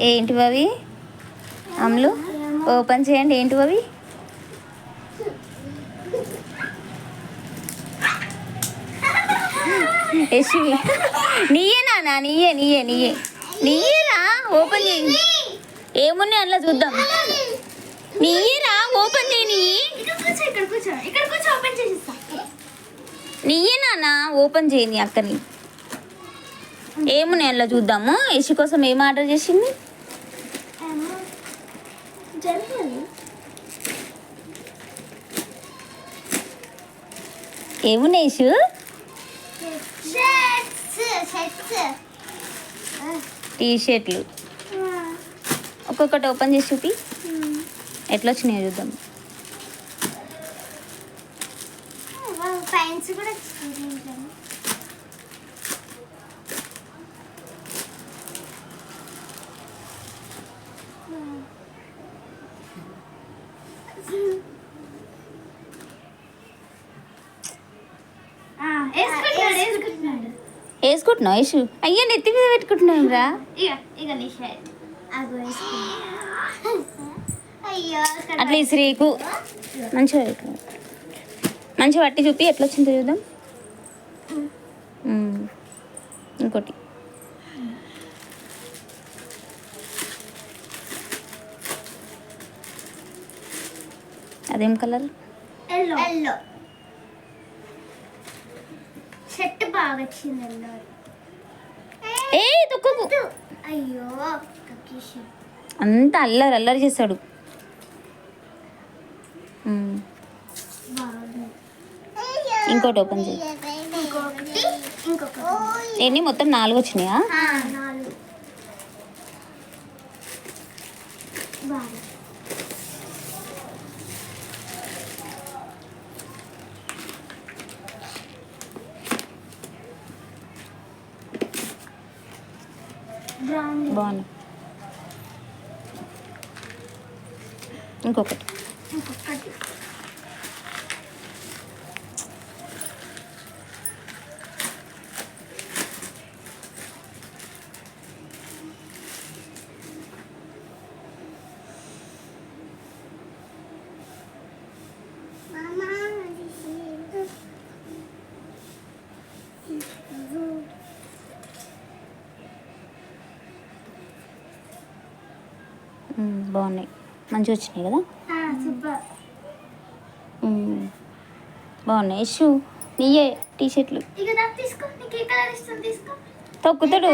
ఏంటివి అవి అమ్ములు ఓపెన్ చేయండి ఏంటివి అవి యశ్వి నీయే నాన్న నీయే నీయే నీయే. నీయేరా? ఓపెన్ చేయి. ఏమున్నాయి అట్లా చూద్దాం. నీయేరా? ఓపెన్ చేయి నీ నీయే నాన్న ఓపెన్ చేయి నీ అక్కని. ఏమున్నాయి అందులో చూద్దాము. యశి కోసం ఏం ఆర్డర్ చేసింది? ఏమున్నాయి యశు? టీ షర్ట్లు ఒక్కొక్కటి ఓపెన్ చేసి చూపి. ఎట్లా వచ్చినాయో చూద్దాం. కూడా వేసుకుంటున్నావు యశు అయ్యా నెత్తి మీద పెట్టుకుంటున్నావు రా. అట్లా ఈ శ్రీకు మంచిగా. మంచిగా పట్టి చూపి ఎట్లా వచ్చిందో చూద్దాం. ఇంకోటి. అదేం కలర్? ఎల్లో. బాగా వచ్చింది ఎల్లో ఏ తొక్కకు అయ్యో కక్కేసి అంత అల్లరి అల్లరి చేస్తాడు. ఇంకోటి ఓపెన్ చేయి. ఇంకొకటి ఇంకొకటి. ఎన్ని మొత్తం నాలుగు వచ్చినాయా? ఆ, నాలుగు బాగా బ్రౌన్ బాగున్నాయి ఇంకొకటి ఇంకొకటి ఉమ్, బాగున్నాయి. మంచిగా వచ్చినాయి కదా? బాగున్నాయి. యశు నీయే టీ షర్ట్లు తొక్కుతాడు